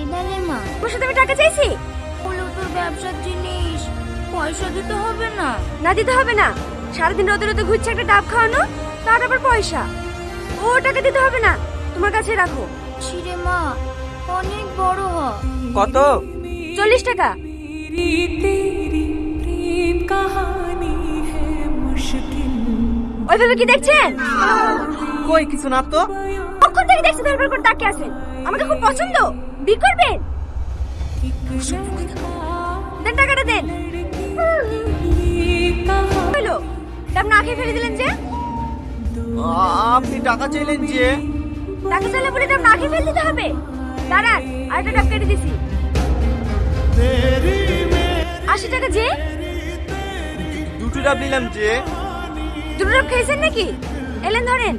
এবারে মা। তোর সাথে আমি টাকা চাইছি? হলো তোর ব্যবসার জিনিস পয়সা দিতে হবে না। না দিতে হবে না। সারাদিন রোদে রোদে ঘুরছে একটা ডাব খাওয়ানো তার আবার পয়সা। ও টাকা দিতে হবে না। তোমার কাছে রাখো। ছিরে মা অনেক বড় হ। কত? চল্লিশ টাকা। ওইভাবে কি দেখছেন? কই কিছু না তো? কখন থেকে দেখছি ধরবার করে তাকে আছেন আমাকে খুব পছন্দ। বি করবেন দেন টাকাটা দেন। হলো। ডাব না খেয়ে ফেলে দিলেন যে? আপনি টাকা চাইলেন যে? টাকা চাইলে বলে ডাব না খেয়ে ফেলে দিতে হবে। দাঁড়ান আরেকটা ডাব কেটে দিছি। আশি টাকা যে? দুটো ডাব নিলাম যে। দুটো ডাব খেয়েছেন নাকি? এলেন ধরেন